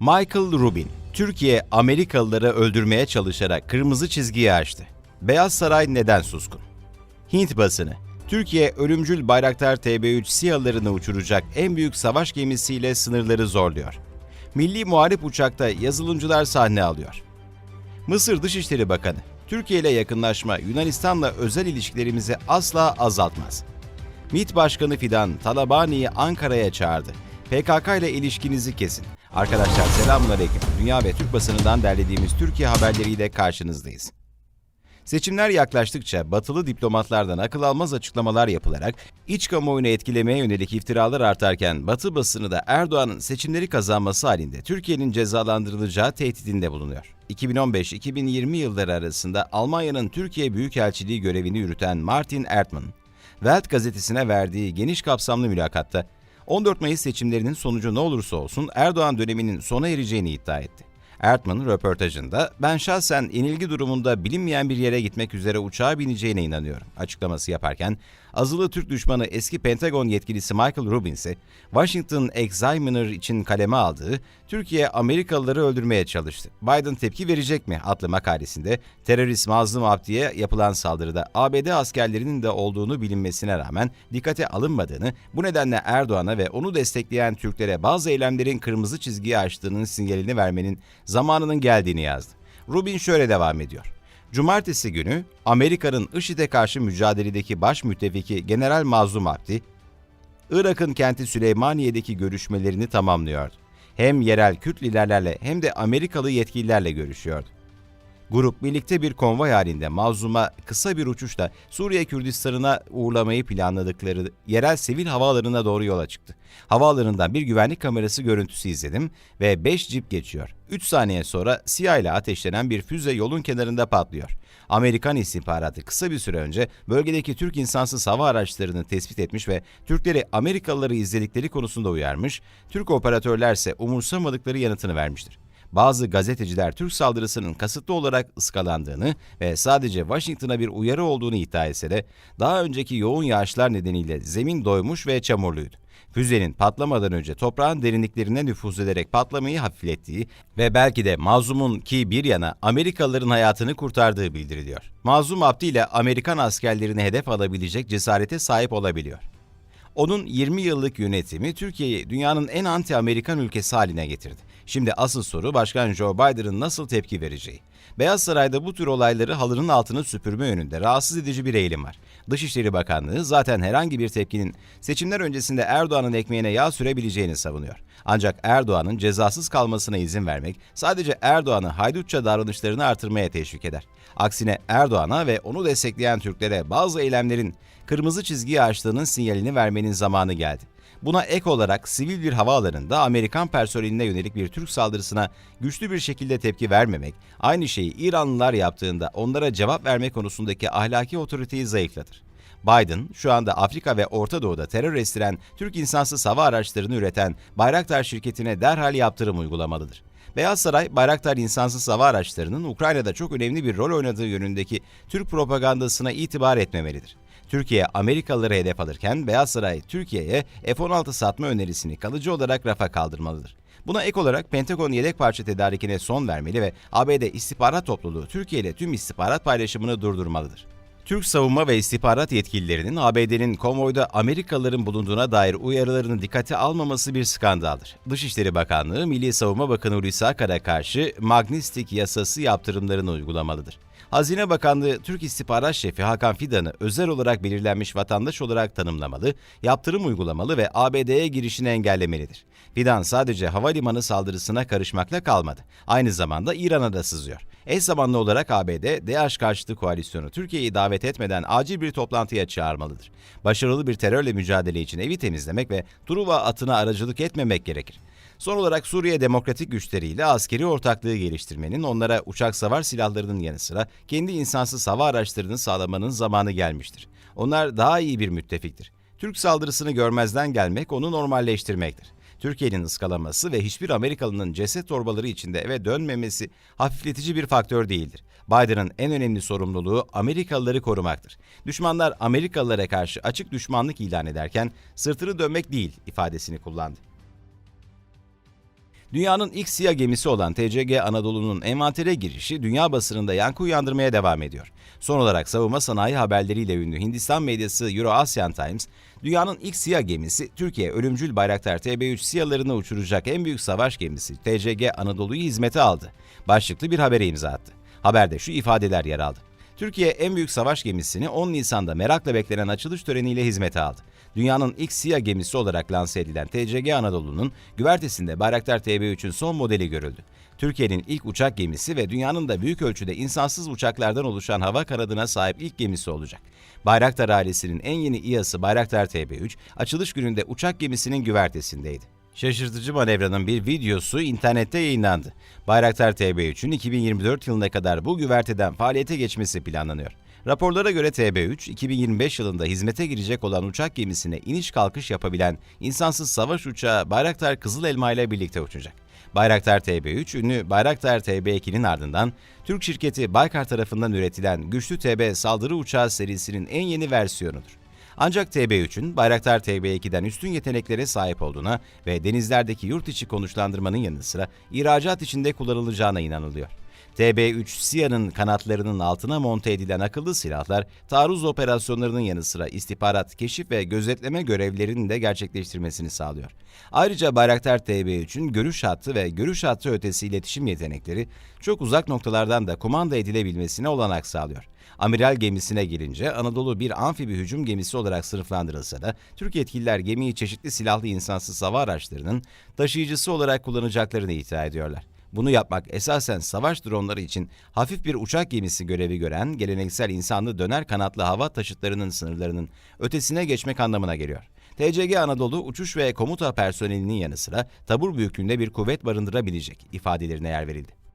Michael Rubin, Türkiye Amerikalıları öldürmeye çalışarak kırmızı çizgiyi aştı. Beyaz Saray neden suskun? Hint basını, Türkiye ölümcül Bayraktar TB3 SİHA'larını uçuracak en büyük savaş gemisiyle sınırları zorluyor. Milli Muharip uçakta yazılımcılar sahne alıyor. Mısır Dışişleri Bakanı, Türkiye ile yakınlaşma Yunanistan'la özel ilişkilerimizi asla azaltmaz. MİT Başkanı Fidan Talabani'yi Ankara'ya çağırdı. PKK ile ilişkinizi kesin. Arkadaşlar selamünaleyküm. Dünya ve Türk basınından derlediğimiz Türkiye haberleriyle karşınızdayız. Seçimler yaklaştıkça batılı diplomatlardan akıl almaz açıklamalar yapılarak iç kamuoyunu etkilemeye yönelik iftiralar artarken Batı basını da Erdoğan'ın seçimleri kazanması halinde Türkiye'nin cezalandırılacağı tehdidinde bulunuyor. 2015-2020 yılları arasında Almanya'nın Türkiye Büyükelçiliği görevini yürüten Martin Erdmann, Welt gazetesine verdiği geniş kapsamlı mülakatta 14 Mayıs seçimlerinin sonucu ne olursa olsun Erdoğan döneminin sona ereceğini iddia etti. Ertman röportajında ben şahsen yenilgi durumunda bilinmeyen bir yere gitmek üzere uçağa bineceğine inanıyorum açıklaması yaparken azılı Türk düşmanı eski Pentagon yetkilisi Michael Rubin ise Washington Examiner için kaleme aldığı Türkiye Amerikalıları öldürmeye çalıştı. Biden tepki verecek mi adlı makalesinde terörist Mazlum Abdi'ye yapılan saldırıda ABD askerlerinin de olduğunu bilinmesine rağmen dikkate alınmadığını, bu nedenle Erdoğan'a ve onu destekleyen Türklere bazı eylemlerin kırmızı çizgiyi aştığının sinyalini vermenin zamanının geldiğini yazdı. Rubin şöyle devam ediyor. Cumartesi günü Amerika'nın IŞİD'e karşı mücadeledeki baş müttefiki General Mazlum Abdi, Irak'ın kenti Süleymaniye'deki görüşmelerini tamamlıyordu. Hem yerel Kürt liderlerle hem de Amerikalı yetkililerle görüşüyordu. Grup birlikte bir konvoy halinde Mazlum'a kısa bir uçuşla Suriye Kürdistan'ına uğurlamayı planladıkları yerel sivil havaalanına doğru yola çıktı. Havaalanından bir güvenlik kamerası görüntüsü izledim ve 5 cip geçiyor. 3 saniye sonra siyah ile ateşlenen bir füze yolun kenarında patlıyor. Amerikan istihbaratı kısa bir süre önce bölgedeki Türk insansız hava araçlarını tespit etmiş ve Türkleri Amerikalıları izledikleri konusunda uyarmış, Türk operatörlerse umursamadıkları yanıtını vermiştir. Bazı gazeteciler Türk saldırısının kasıtlı olarak ıskalandığını ve sadece Washington'a bir uyarı olduğunu iddia etse de daha önceki yoğun yağışlar nedeniyle zemin doymuş ve çamurluydu. Füzenin patlamadan önce toprağın derinliklerine nüfuz ederek patlamayı hafiflettiği ve belki de Mazlum'un ki bir yana Amerikalıların hayatını kurtardığı bildiriliyor. Mazlum Abdi ile Amerikan askerlerini hedef alabilecek cesarete sahip olabiliyor. Onun 20 yıllık yönetimi Türkiye'yi dünyanın en anti-Amerikan ülkesi haline getirdi. Şimdi asıl soru Başkan Joe Biden'ın nasıl tepki vereceği. Beyaz Saray'da bu tür olayları halının altını süpürme yönünde rahatsız edici bir eğilim var. Dışişleri Bakanlığı zaten herhangi bir tepkinin seçimler öncesinde Erdoğan'ın ekmeğine yağ sürebileceğini savunuyor. Ancak Erdoğan'ın cezasız kalmasına izin vermek sadece Erdoğan'ı haydutça davranışlarını artırmaya teşvik eder. Aksine Erdoğan'a ve onu destekleyen Türklere bazı eylemlerin kırmızı çizgiyi aştığının sinyalini vermenin zamanı geldi. Buna ek olarak sivil bir havaalanında Amerikan personeline yönelik bir Türk saldırısına güçlü bir şekilde tepki vermemek, aynı şeyi İranlılar yaptığında onlara cevap verme konusundaki ahlaki otoriteyi zayıflatır. Biden şu anda Afrika ve Orta Doğu'da terör estiren Türk insansız hava araçlarını üreten Bayraktar şirketine derhal yaptırım uygulamalıdır. Beyaz Saray, Bayraktar insansız hava araçlarının Ukrayna'da çok önemli bir rol oynadığı yönündeki Türk propagandasına itibar etmemelidir. Türkiye Amerikalıları hedef alırken Beyaz Saray Türkiye'ye F-16 satma önerisini kalıcı olarak rafa kaldırmalıdır. Buna ek olarak Pentagon yedek parça tedarikine son vermeli ve ABD istihbarat topluluğu Türkiye ile tüm istihbarat paylaşımını durdurmalıdır. Türk savunma ve istihbarat yetkililerinin ABD'nin konvoyda Amerikalıların bulunduğuna dair uyarılarını dikkate almaması bir skandaldır. Dışişleri Bakanlığı, Milli Savunma Bakanı Hulusi Akar'a karşı Magnistik yasası yaptırımlarını uygulamalıdır. Hazine Bakanlığı Türk İstihbarat Şefi Hakan Fidan'ı özel olarak belirlenmiş vatandaş olarak tanımlamalı, yaptırım uygulamalı ve ABD'ye girişini engellemelidir. Fidan sadece havalimanı saldırısına karışmakla kalmadı. Aynı zamanda İran'a da sızıyor. Eş zamanlı olarak ABD, DAEŞ karşıtı koalisyonu Türkiye'yi davet etmeden acil bir toplantıya çağırmalıdır. Başarılı bir terörle mücadele için evi temizlemek ve Truva atına aracılık etmemek gerekir. Son olarak Suriye Demokratik Güçleri ile askeri ortaklığı geliştirmenin, onlara uçak savar silahlarının yanı sıra kendi insansız hava araçlarını sağlamanın zamanı gelmiştir. Onlar daha iyi bir müttefiktir. Türk saldırısını görmezden gelmek onu normalleştirmektir. Türkiye'nin ıskalaması ve hiçbir Amerikalının ceset torbaları içinde eve dönmemesi hafifletici bir faktör değildir. Biden'ın en önemli sorumluluğu Amerikalıları korumaktır. Düşmanlar Amerikalılara karşı açık düşmanlık ilan ederken sırtını dönmek değil ifadesini kullandı. Dünyanın ilk siyah gemisi olan TCG Anadolu'nun envantere girişi dünya basınında yankı uyandırmaya devam ediyor. Son olarak savunma sanayi haberleriyle ünlü Hindistan medyası Euro-Asian Times, dünyanın ilk siyah gemisi Türkiye ölümcül Bayraktar TB3 siyalarını uçuracak en büyük savaş gemisi TCG Anadolu'yu hizmete aldı. Başlıklı bir habere imza attı. Haberde şu ifadeler yer aldı. Türkiye en büyük savaş gemisini 10 Nisan'da merakla beklenen açılış töreniyle hizmete aldı. Dünyanın ilk siyah gemisi olarak lanse edilen TCG Anadolu'nun güvertesinde Bayraktar TB3'ün son modeli görüldü. Türkiye'nin ilk uçak gemisi ve dünyanın da büyük ölçüde insansız uçaklardan oluşan hava kanadına sahip ilk gemisi olacak. Bayraktar ailesinin en yeni İHA'sı Bayraktar TB3, açılış gününde uçak gemisinin güvertesindeydi. Şaşırtıcı manevranın bir videosu internette yayınlandı. Bayraktar TB3'ün 2024 yılına kadar bu güverteden faaliyete geçmesi planlanıyor. Raporlara göre TB3, 2025 yılında hizmete girecek olan uçak gemisine iniş kalkış yapabilen insansız savaş uçağı Bayraktar Kızıl Elma ile birlikte uçacak. Bayraktar TB3, ünlü Bayraktar TB2'nin ardından Türk şirketi Baykar tarafından üretilen güçlü TB saldırı uçağı serisinin en yeni versiyonudur. Ancak TB3'ün Bayraktar TB2'den üstün yeteneklere sahip olduğuna ve denizlerdeki yurt içi konuşlandırmanın yanı sıra ihracat içinde kullanılacağına inanılıyor. TB3 SİHA'nın kanatlarının altına monte edilen akıllı silahlar, taarruz operasyonlarının yanı sıra istihbarat, keşif ve gözetleme görevlerinin de gerçekleştirmesini sağlıyor. Ayrıca Bayraktar TB3'ün görüş hattı ve görüş hattı ötesi iletişim yetenekleri çok uzak noktalardan da kumanda edilebilmesine olanak sağlıyor. Amiral gemisine gelince Anadolu bir amfibi hücum gemisi olarak sınıflandırılsa da Türk yetkililer gemiyi çeşitli silahlı insansız hava araçlarının taşıyıcısı olarak kullanacaklarını iddia ediyorlar. Bunu yapmak esasen savaş dronları için hafif bir uçak gemisi görevi gören geleneksel insanlı döner kanatlı hava taşıtlarının sınırlarının ötesine geçmek anlamına geliyor. TCG Anadolu uçuş ve komuta personelinin yanı sıra tabur büyüklüğünde bir kuvvet barındırabilecek ifadelerine yer verildi.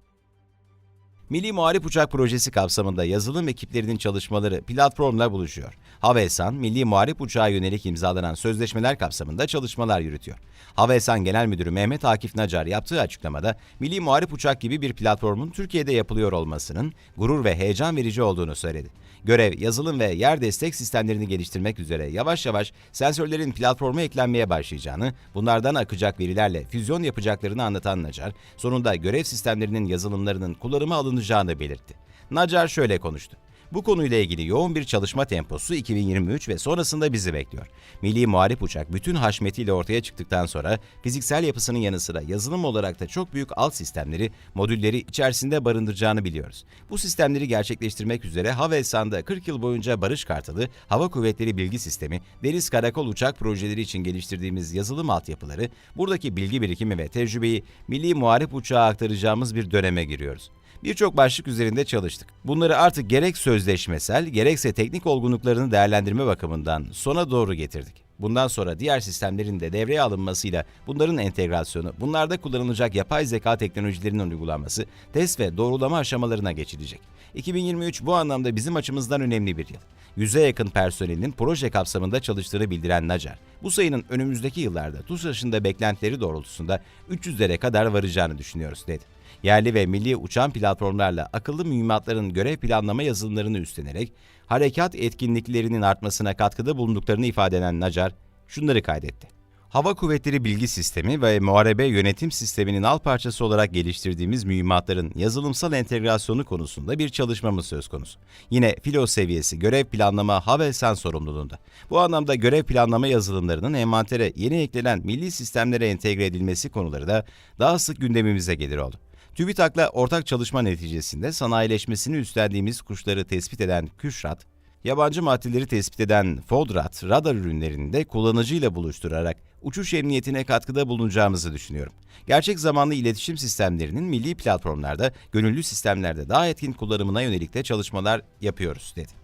Milli Muharip Uçak Projesi kapsamında yazılım ekiplerinin çalışmaları platformla buluşuyor. Havelsan, Milli Muharip Uçağı yönelik imzalanan sözleşmeler kapsamında çalışmalar yürütüyor. Havelsan Genel Müdürü Mehmet Akif Nacar yaptığı açıklamada, Milli Muharip Uçak gibi bir platformun Türkiye'de yapılıyor olmasının gurur ve heyecan verici olduğunu söyledi. Görev, yazılım ve yer destek sistemlerini geliştirmek üzere yavaş yavaş sensörlerin platforma eklenmeye başlayacağını, bunlardan akacak verilerle füzyon yapacaklarını anlatan Nacar, sonunda görev sistemlerinin yazılımlarının kullanıma alınacağını belirtti. Nacar şöyle konuştu. Bu konuyla ilgili yoğun bir çalışma temposu 2023 ve sonrasında bizi bekliyor. Milli Muharip Uçak bütün haşmetiyle ortaya çıktıktan sonra fiziksel yapısının yanı sıra yazılım olarak da çok büyük alt sistemleri, modülleri içerisinde barındıracağını biliyoruz. Bu sistemleri gerçekleştirmek üzere Havelsan'da 40 yıl boyunca Barış Kartalı, Hava Kuvvetleri Bilgi Sistemi, Deniz Karakol Uçak projeleri için geliştirdiğimiz yazılım altyapıları, buradaki bilgi birikimi ve tecrübeyi Milli Muharip Uçağa aktaracağımız bir döneme giriyoruz birçok başlık üzerinde çalıştık. Bunları artık gerek sözleşmesel gerekse teknik olgunluklarını değerlendirme bakımından sona doğru getirdik. Bundan sonra diğer sistemlerin de devreye alınmasıyla bunların entegrasyonu, bunlarda kullanılacak yapay zeka teknolojilerinin uygulanması, test ve doğrulama aşamalarına geçilecek. 2023 bu anlamda bizim açımızdan önemli bir yıl. Yüze yakın personelin proje kapsamında çalıştığını bildiren Nacar, bu sayının önümüzdeki yıllarda TUSAŞ'ın beklentileri doğrultusunda 300'lere kadar varacağını düşünüyoruz dedi yerli ve milli uçan platformlarla akıllı mühimmatların görev planlama yazılımlarını üstlenerek harekat etkinliklerinin artmasına katkıda bulunduklarını ifade eden Nacar şunları kaydetti. Hava Kuvvetleri Bilgi Sistemi ve Muharebe Yönetim Sistemi'nin alt parçası olarak geliştirdiğimiz mühimmatların yazılımsal entegrasyonu konusunda bir çalışmamız söz konusu. Yine filo seviyesi görev planlama Havelsan sorumluluğunda. Bu anlamda görev planlama yazılımlarının envantere yeni eklenen milli sistemlere entegre edilmesi konuları da daha sık gündemimize gelir oldu. TÜBİTAK'la ortak çalışma neticesinde sanayileşmesini üstlendiğimiz kuşları tespit eden Küşrat, yabancı maddeleri tespit eden FODRAT radar ürünlerini de kullanıcıyla buluşturarak uçuş emniyetine katkıda bulunacağımızı düşünüyorum. Gerçek zamanlı iletişim sistemlerinin milli platformlarda, gönüllü sistemlerde daha etkin kullanımına yönelik de çalışmalar yapıyoruz, dedi.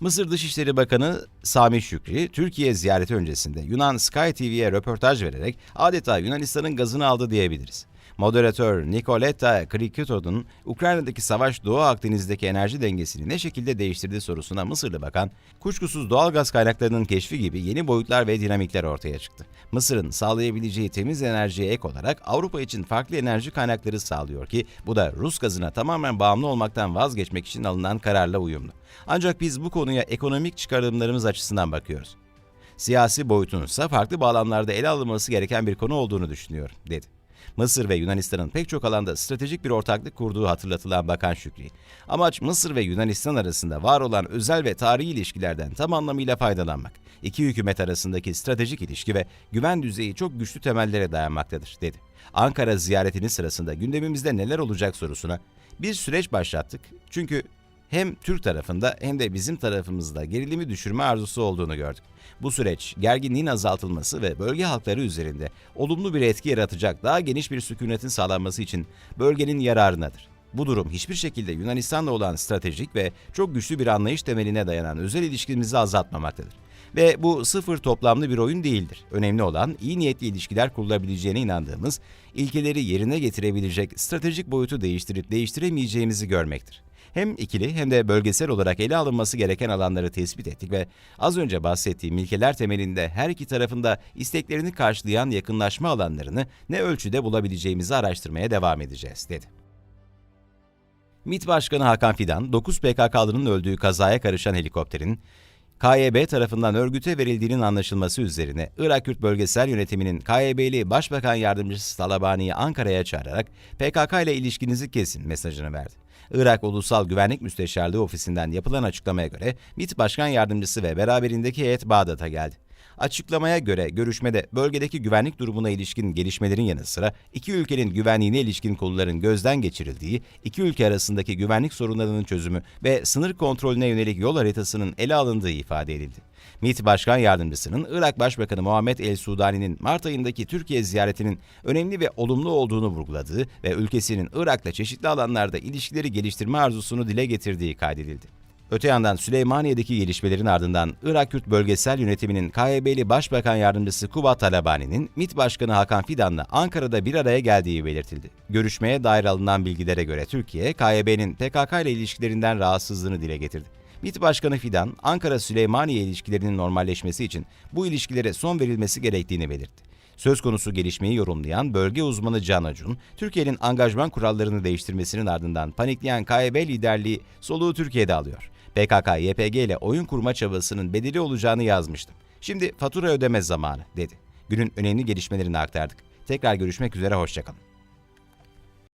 Mısır Dışişleri Bakanı Sami Şükri, Türkiye ziyareti öncesinde Yunan Sky TV'ye röportaj vererek adeta Yunanistan'ın gazını aldı diyebiliriz. Moderatör Nicoletta Krikutod'un Ukrayna'daki savaş Doğu Akdeniz'deki enerji dengesini ne şekilde değiştirdiği sorusuna Mısırlı bakan, kuşkusuz doğal gaz kaynaklarının keşfi gibi yeni boyutlar ve dinamikler ortaya çıktı. Mısır'ın sağlayabileceği temiz enerjiye ek olarak Avrupa için farklı enerji kaynakları sağlıyor ki bu da Rus gazına tamamen bağımlı olmaktan vazgeçmek için alınan kararla uyumlu. Ancak biz bu konuya ekonomik çıkarımlarımız açısından bakıyoruz. Siyasi boyutunun ise farklı bağlamlarda ele alınması gereken bir konu olduğunu düşünüyorum, dedi. Mısır ve Yunanistan'ın pek çok alanda stratejik bir ortaklık kurduğu hatırlatılan Bakan Şükrü. Amaç Mısır ve Yunanistan arasında var olan özel ve tarihi ilişkilerden tam anlamıyla faydalanmak. İki hükümet arasındaki stratejik ilişki ve güven düzeyi çok güçlü temellere dayanmaktadır, dedi. Ankara ziyaretinin sırasında gündemimizde neler olacak sorusuna bir süreç başlattık. Çünkü hem Türk tarafında hem de bizim tarafımızda gerilimi düşürme arzusu olduğunu gördük. Bu süreç gerginliğin azaltılması ve bölge halkları üzerinde olumlu bir etki yaratacak daha geniş bir sükunetin sağlanması için bölgenin yararınadır. Bu durum hiçbir şekilde Yunanistan'la olan stratejik ve çok güçlü bir anlayış temeline dayanan özel ilişkimizi azaltmamaktadır. Ve bu sıfır toplamlı bir oyun değildir. Önemli olan iyi niyetli ilişkiler kurulabileceğine inandığımız, ilkeleri yerine getirebilecek stratejik boyutu değiştirip değiştiremeyeceğimizi görmektir. Hem ikili hem de bölgesel olarak ele alınması gereken alanları tespit ettik ve az önce bahsettiğim ilkeler temelinde her iki tarafında isteklerini karşılayan yakınlaşma alanlarını ne ölçüde bulabileceğimizi araştırmaya devam edeceğiz, dedi. MİT Başkanı Hakan Fidan, 9 PKK'lının öldüğü kazaya karışan helikopterin KYB tarafından örgüte verildiğinin anlaşılması üzerine Irak Kürt Bölgesel Yönetimi'nin KYB'li Başbakan Yardımcısı Talabani'yi Ankara'ya çağırarak PKK ile ilişkinizi kesin mesajını verdi. Irak Ulusal Güvenlik Müsteşarlığı ofisinden yapılan açıklamaya göre MİT Başkan Yardımcısı ve beraberindeki heyet Bağdat'a geldi. Açıklamaya göre görüşmede bölgedeki güvenlik durumuna ilişkin gelişmelerin yanı sıra iki ülkenin güvenliğine ilişkin konuların gözden geçirildiği, iki ülke arasındaki güvenlik sorunlarının çözümü ve sınır kontrolüne yönelik yol haritasının ele alındığı ifade edildi. MİT Başkan Yardımcısının Irak Başbakanı Muhammed El Sudani'nin Mart ayındaki Türkiye ziyaretinin önemli ve olumlu olduğunu vurguladığı ve ülkesinin Irak'la çeşitli alanlarda ilişkileri geliştirme arzusunu dile getirdiği kaydedildi. Öte yandan Süleymaniye'deki gelişmelerin ardından Irak Kürt Bölgesel Yönetimi'nin KYB'li Başbakan Yardımcısı Kubat Talabani'nin MİT Başkanı Hakan Fidan'la Ankara'da bir araya geldiği belirtildi. Görüşmeye dair alınan bilgilere göre Türkiye, KYB'nin PKK ile ilişkilerinden rahatsızlığını dile getirdi. MİT Başkanı Fidan, Ankara-Süleymaniye ilişkilerinin normalleşmesi için bu ilişkilere son verilmesi gerektiğini belirtti. Söz konusu gelişmeyi yorumlayan bölge uzmanı Can Acun, Türkiye'nin angajman kurallarını değiştirmesinin ardından panikleyen KYB liderliği soluğu Türkiye'de alıyor. PKK-YPG ile oyun kurma çabasının bedeli olacağını yazmıştım. Şimdi fatura ödeme zamanı, dedi. Günün önemli gelişmelerini aktardık. Tekrar görüşmek üzere, hoşçakalın.